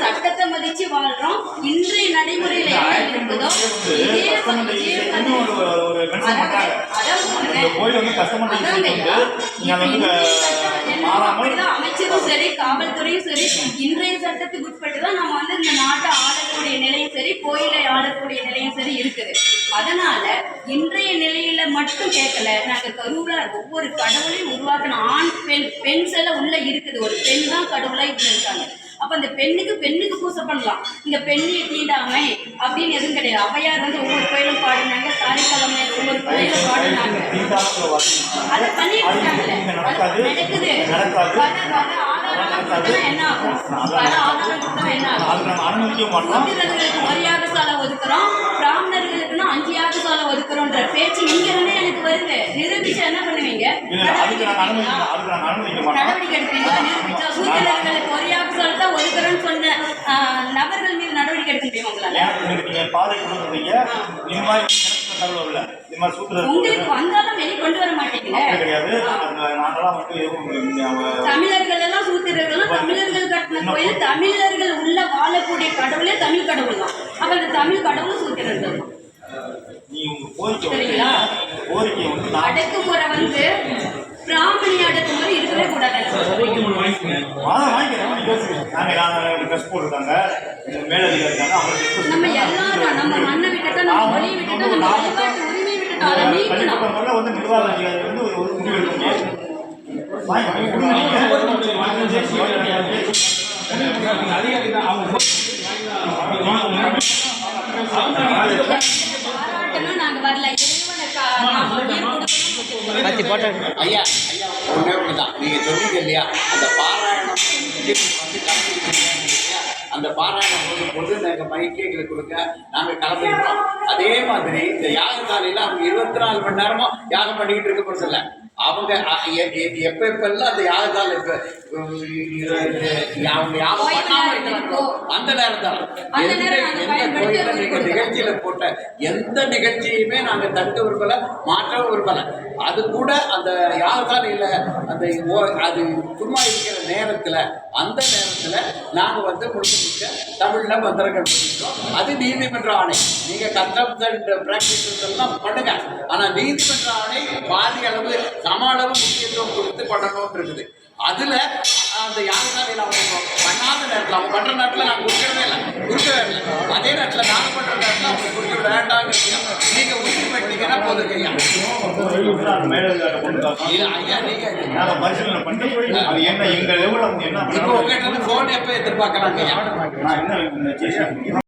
சட்டத்தை மதிச்சு வாழ்றோம் இன்றைய நடைமுறையில என்ன இருக்குதோ அமைச்சரும் சரி காவல்துறையும் சரி இன்றைய சட்டத்துக்கு உட்பட்டுதான் நம்ம வந்து இந்த நாட்டை ஆடக்கூடிய நிலையும் சரி கோயிலை ஆடக்கூடிய நிலையும் சரி இருக்குது அதனால இன்றைய நிலையில மட்டும் கேட்கல. நாங்க கருவுல ஒவ்வொரு கடவுளையும் உருவாக்கணும். பெண் பெண் சில உள்ள இருக்குது. ஒரு பெண் தான் கடவுளா இதுல இருக்காங்க அப்ப அந்த பெண்ணுக்கு பெண்ணுக்கு பூசை பண்ணலாம். இங்க பெண்ணை தீண்டாமை அப்படின்னு எதுவும் கிடையாது. அவையார் வந்து ஒவ்வொரு கோயிலும் பாடினாங்க. தாரிக்கிழமை ஒவ்வொரு கோயிலும் பாடினாங்க. அதை பண்ணிட்டு இருக்காங்கல்ல. நடக்காது. ஆதாரம் கொடுத்தா என்ன ஆகும்? வர ஆதாரம் கொடுத்தா என்ன ஆகும்? அது நம்ம அனுமதிக்க மாட்டோம் சூத்திரர்களுக்கு ஒரு யாகசாலை ஒதுக்குறோம் பிராமணர்களுக்குன்னா அஞ்சு யாகசாலை ஒதுக்குறோன்ற பேச்சு இங்க இருந்தே எனக்கு வருது நிரூபிச்சா என்ன பண்ணுவீங்க இல்ல இல்ல, அதுக்கு நாங்க அனுமதிக்க அதுக்கு நாங்க அனுமதிக்க மாட்டோம் நடவடிக்கை எடுப்பீங்களா நிரூபிச்சா சூத்திரர்களுக்கு ஒரு யாகசாலை தான் ஒதுக்குறோன்னு சொன்ன ஆ, நபர்கள் மீது நடவடிக்கை எடுக்க முடியுமா உங்களால. ஏன் உங்களுக்கு நீங்க பாதை கொடுக்குறீங்க இது மாதிரி எனக்கு தகவல் இல்லை இது மாதிரி சூத்திர உங்களுக்கு வந்தாலும் வெளியே கொண்டு வர மாட்டீங்களே கிடையாது. எதுவும் தமிழர்கள் எல்லாம் சூத்திரர்கள் தமிழர்கள் கட்டின கோயில் தமிழர்கள் உள்ள வாழக்கூடிய கடவுளே தமிழ் கடவுள் தான். அப்ப தமிழ் கடவுளும் சூத்திரர்கள். நீ உங்க கோரிக்கை வந்து? கோரிக்கை அடக்குமுறை வந்து பிராமணி அடக்குமுறை இருக்கவே கூடாது. அவங்க நம்ம எல்லாரும் நம்ம மண்ணை விட்டுட்டா நம்ம மொழியை விட்டுட்டா நம்ம வழிபாட்டு உரிமை விட்டுட்டா அதை நீக்கணும். அதிகாரி வந்து ஒரு கத்தி போட்டோ ஐயா ஐயா ஒன்றே ஒன்று தான் நீங்கள் சொன்னீங்க இல்லையா? அந்த பாராயணம் வந்து கலந்துருக்கீங்க அந்த பாராயணம் போதும் நாங்கள் மைக்கேகளை கொடுக்க நாங்கள் கலந்துருக்கோம் அதே மாதிரி இந்த யாகசாலையில் அவங்க இருபத்தி நாலு மணி நேரமும் யாகம் பண்ணிக்கிட்டு இருக்க போகிறதில்ல அவங்க எப்பெல்லாம் அந்த யாகசாலை இப்ப, அவங்க யாகம் பண்ணாம இருக்கிறாங்களோ அந்த அந்த எந்த நாங்க எந்த நீங்கள் கொடுக்கிறோம். நிகழ்ச்சியில போட்ட எந்த நிகழ்ச்சியுமே நாங்க தடுக்க விரும்பல மாற்ற விரும்பல அது கூட அந்த யாகசாலையில அந்த ஓ- அது சும்மா இருக்கிற நேரத்துல அந்த நேரத்துல நாங்க வந்து முழுக்க முழுக்க தமிழ்ல மந்திரங்கள் அது நீதிமன்ற ஆணை. நீங்க கஸ்டம்ஸ் அண்ட் பிராக்டிசஸ் எல்லாம் பண்ணுங்க. ஆனா நீதிமன்ற ஆணை பாதி அளவு சம அளவு முக்கியத்துவம் கொடுத்து பண்ணணும் இருக்குது. அதுல அந்த யாகசாலையில் அவங்க பண்ணாத நேரத்தில் அவங்க பண்ற நேரத்தில் நாங்கள் கொடுக்கவே இல்லை. கொடுக்கவே இல்லை. அதே நேரத்தில் நாங்கள் பண்ற நேரத்தில் அவங்க கொடுக்க வேண்டாங்க நீங்க உறுதி பண்ணிட்டீங்கன்னா போதுங்க ஐயா. ஐயா நீங்க. அது என்ன எங்க லெவலில் என்ன இப்போ உங்ககிட்ட இருந்து ஃபோன் எப்போ எதிர்பார்க்கலாங்க ஐயா? என்ன